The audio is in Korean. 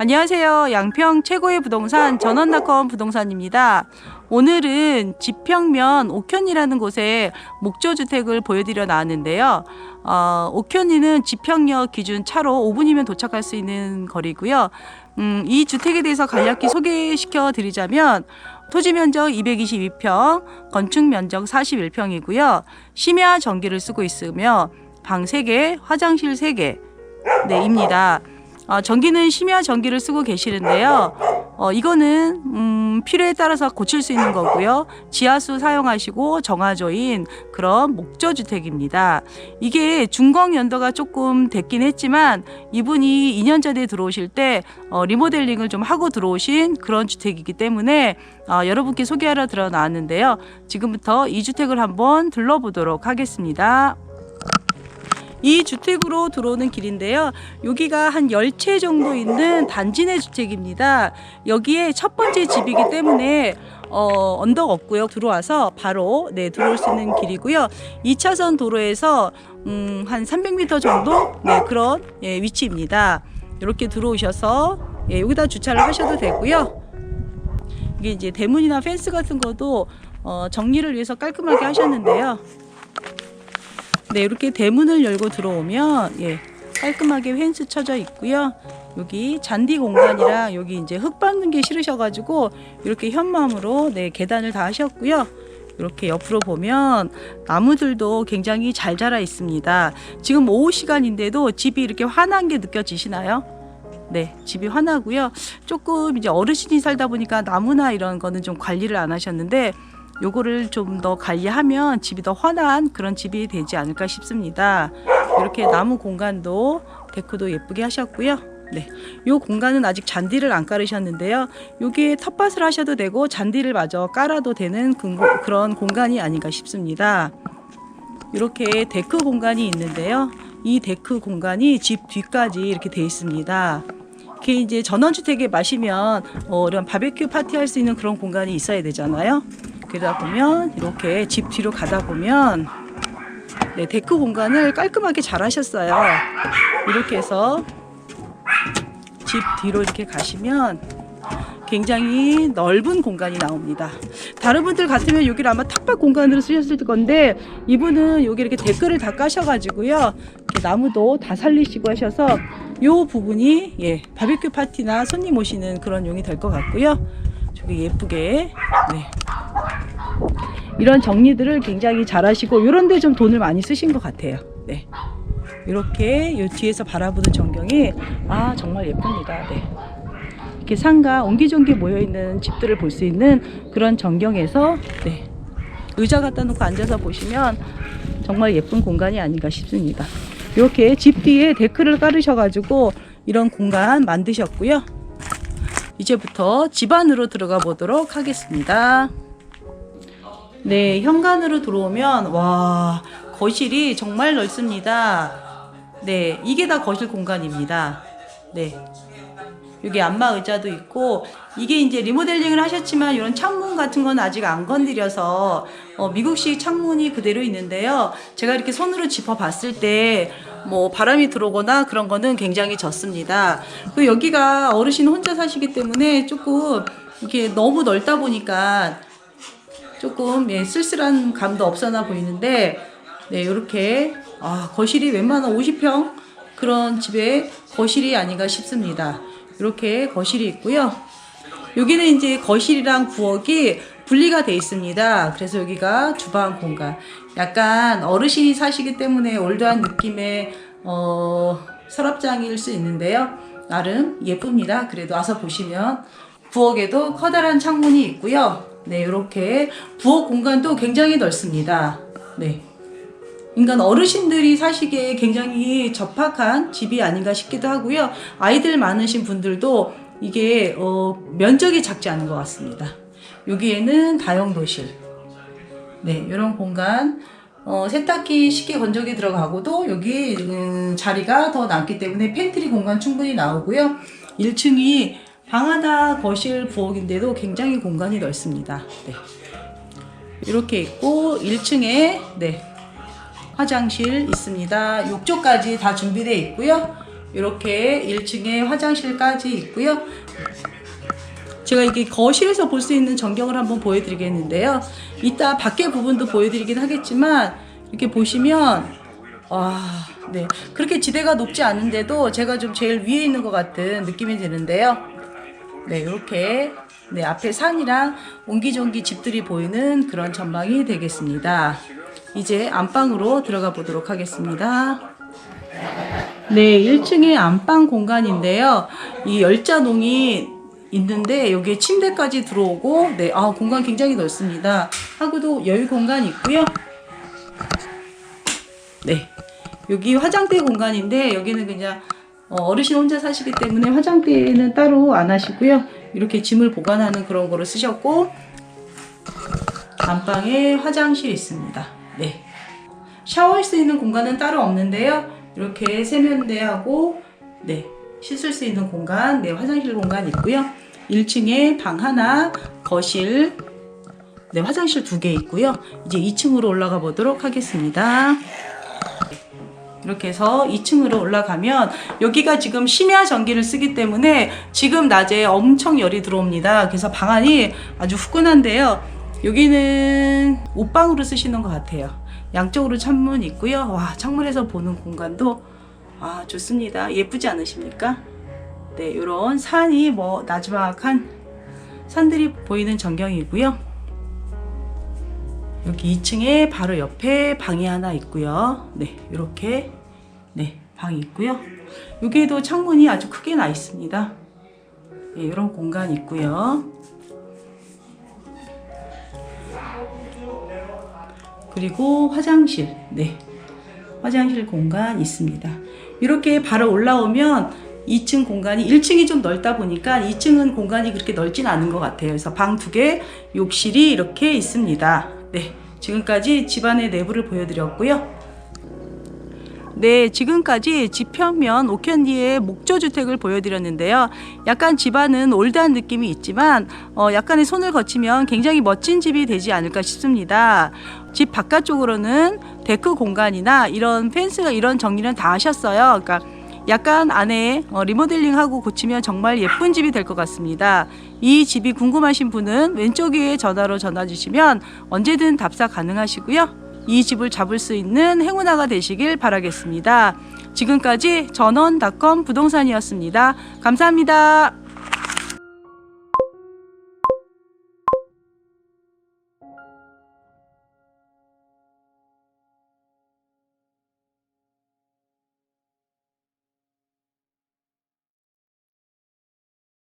안녕하세요. 양평 최고의 부동산 전원닷컴 부동산입니다. 오늘은 지평면 옥현이라는 곳에 목조주택을 보여드려 나왔는데요. 어, 옥현이는 지평역 기준 차로 5분이면 도착할 수 있는 거리고요. 음, 이 주택에 대해서 간략히 소개시켜 드리자면 토지 면적 222평, 건축 면적 41평이고요. 심야 전기를 쓰고 있으며 방 3개, 화장실 3개, 네, 입니다. 어, 전기는 심야 전기를 쓰고 계시는데요. 어, 이거는 음, 필요에 따라서 고칠 수 있는 거고요. 지하수 사용하시고 정화조인 그런 목조 주택입니다. 이게 준공 연도가 조금 됐긴 했지만 이분이 2년 전에 들어오실 때 어, 리모델링을 좀 하고 들어오신 그런 주택이기 때문에 어, 여러분께 소개하러 들어 나왔는데요. 지금부터 이 주택을 한번 둘러보도록 하겠습니다. 이 주택으로 들어오는 길인데요. 여기가 한 10채 정도 있는 단지 내 주택입니다. 여기에 첫 번째 집이기 때문에 어, 언덕 없고요. 들어와서 바로 네, 들어올 수 있는 길이고요. 2차선 도로에서 음, 한 300m 정도 네, 그런 예, 위치입니다. 이렇게 들어오셔서 예, 여기다 주차를 하셔도 되고요. 이게 이제 대문이나 펜스 같은 것도 어, 정리를 위해서 깔끔하게 하셨는데요. 네, 이렇게 대문을 열고 들어오면 예, 깔끔하게 펜스 쳐져 있고요. 여기 잔디 공간이랑 여기 이제 흙 밟는 게 싫으셔가지고 이렇게 현맘으로 네 계단을 다 하셨고요. 이렇게 옆으로 보면 나무들도 굉장히 잘 자라 있습니다. 지금 오후 시간인데도 집이 이렇게 환한 게 느껴지시나요? 네, 집이 환하고요. 조금 이제 어르신이 살다 보니까 나무나 이런 거는 좀 관리를 안 하셨는데 요거를 좀 더 관리하면 집이 더 환한 그런 집이 되지 않을까 싶습니다. 이렇게 나무 공간도 데코도 예쁘게 하셨고요. 네, 요 공간은 아직 잔디를 안 깔으셨는데요. 여기에 텃밭을 하셔도 되고 잔디를 마저 깔아도 되는 그- 그런 공간이 아닌가 싶습니다. 이렇게 데크 공간이 있는데요. 이 데크 공간이 집 뒤까지 이렇게 돼 있습니다. 이게 이제 전원주택에 마시면 어, 이런 바베큐 파티 할 수 있는 그런 공간이 있어야 되잖아요. 그러다 보면 이렇게 집 뒤로 가다 보면 네, 데크 공간을 깔끔하게 잘 하셨어요. 이렇게 해서 집 뒤로 이렇게 가시면 굉장히 넓은 공간이 나옵니다. 다른 분들 같으면 여기를 아마 텃밭 공간으로 쓰셨을 건데 이분은 여기 이렇게 댓글을 다 까셔가지고요. 나무도 다 살리시고 하셔서 요 부분이 예 바베큐 파티나 손님 오시는 그런 용이 될 것 같고요. 저기 예쁘게 네. 이런 정리들을 굉장히 잘하시고 이런 데 좀 돈을 많이 쓰신 것 같아요. 네. 이렇게 요 뒤에서 바라보는 전경이 아 정말 예쁩니다. 네. 이렇게 산과 옹기종기 모여 있는 집들을 볼 수 있는 그런 전경에서 네. 의자 갖다 놓고 앉아서 보시면 정말 예쁜 공간이 아닌가 싶습니다. 이렇게 집 뒤에 데크를 깔으셔가지고 이런 공간 만드셨고요. 이제부터 집 안으로 들어가 보도록 하겠습니다. 네, 현관으로 들어오면 와 거실이 정말 넓습니다. 네, 이게 다 거실 공간입니다. 네. 여기 안마 의자도 있고 이게 이제 리모델링을 하셨지만 이런 창문 같은 건 아직 안 건드려서 어, 미국식 창문이 그대로 있는데요. 제가 이렇게 손으로 짚어 봤을 때 뭐 바람이 들어오거나 그런 거는 굉장히 적습니다. 그 여기가 어르신 혼자 사시기 때문에 조금 이렇게 너무 넓다 보니까 조금 예, 쓸쓸한 감도 없어나 보이는데 네 이렇게 아, 거실이 웬만한 50평 그런 집에 거실이 아닌가 싶습니다. 이렇게 거실이 있고요. 여기는 이제 거실이랑 부엌이 분리가 돼 있습니다. 그래서 여기가 주방 공간. 약간 어르신이 사시기 때문에 올드한 느낌의 어, 서랍장일 수 있는데요. 나름 예쁩니다. 그래도 와서 보시면 부엌에도 커다란 창문이 있고요. 네, 이렇게 부엌 공간도 굉장히 넓습니다. 네. 인간 어르신들이 사시기에 굉장히 적합한 집이 아닌가 싶기도 하고요. 아이들 많으신 분들도 이게 어, 면적이 작지 않은 것 같습니다. 여기에는 다용도실, 네 이런 공간, 어, 세탁기, 식기 건조기 들어가고도 여기 음, 자리가 더 남기 때문에 팬트리 공간 충분히 나오고요. 1층이 방 하나, 거실, 부엌인데도 굉장히 공간이 넓습니다. 네. 이렇게 있고 1층에 네 화장실 있습니다. 욕조까지 다 준비되어 있고요. 이렇게 1층에 화장실까지 있고요. 제가 이게 거실에서 볼 수 있는 전경을 한번 보여드리겠는데요. 이따 밖에 부분도 보여드리긴 하겠지만 이렇게 보시면 와, 네 그렇게 지대가 높지 않은데도 제가 좀 제일 위에 있는 것 같은 느낌이 드는데요. 네 이렇게 네 앞에 산이랑 옹기종기 집들이 보이는 그런 전망이 되겠습니다. 이제 안방으로 들어가 보도록 하겠습니다. 네, 1층에 안방 공간인데요. 이 열자농이 있는데 여기에 침대까지 들어오고 네, 아 공간 굉장히 넓습니다. 하고도 여유 공간 있고요. 네, 여기 화장대 공간인데 여기는 그냥 어, 어르신 혼자 사시기 때문에 화장대는 따로 안 하시고요. 이렇게 짐을 보관하는 그런 거를 쓰셨고 안방에 화장실 있습니다. 네. 샤워할 수 있는 공간은 따로 없는데요. 이렇게 세면대하고 네 씻을 수 있는 공간, 네 화장실 공간 있고요. 1층에 방 하나, 거실, 네 화장실 두 개 있고요. 이제 2층으로 올라가 보도록 하겠습니다. 이렇게 해서 2층으로 올라가면 여기가 지금 심야 전기를 쓰기 때문에 지금 낮에 엄청 열이 들어옵니다. 그래서 방 안이 아주 후끈한데요. 여기는 옷방으로 쓰시는 것 같아요. 양쪽으로 창문 있고요. 와 창문에서 보는 공간도 아 좋습니다. 예쁘지 않으십니까? 네, 이런 산이 뭐 나지막한 산들이 보이는 전경이고요. 여기 2층에 바로 옆에 방이 하나 있고요. 네, 이렇게 네 방이 있고요. 여기에도 창문이 아주 크게 나 있습니다. 네, 이런 공간 있고요. 그리고 화장실, 네, 화장실 공간 있습니다. 이렇게 바로 올라오면 2층 공간이 1층이 좀 넓다 보니까 2층은 공간이 그렇게 넓진 않은 것 같아요. 그래서 방 두 개, 욕실이 이렇게 있습니다. 네, 지금까지 집안의 내부를 보여드렸고요. 네, 지금까지 지평면 옥현리의 목조주택을 보여드렸는데요. 약간 집안은 올드한 느낌이 있지만 어, 약간의 손을 거치면 굉장히 멋진 집이 되지 않을까 싶습니다. 집 바깥쪽으로는 데크 공간이나 이런 펜스가 이런 정리는 다 하셨어요. 그러니까 약간 안에 어, 리모델링하고 고치면 정말 예쁜 집이 될 것 같습니다. 이 집이 궁금하신 분은 왼쪽 위에 전화로 전화 주시면 언제든 답사 가능하시고요. 이 집을 잡을 수 있는 행운아가 되시길 바라겠습니다. 지금까지 전원닷컴 부동산이었습니다. 감사합니다.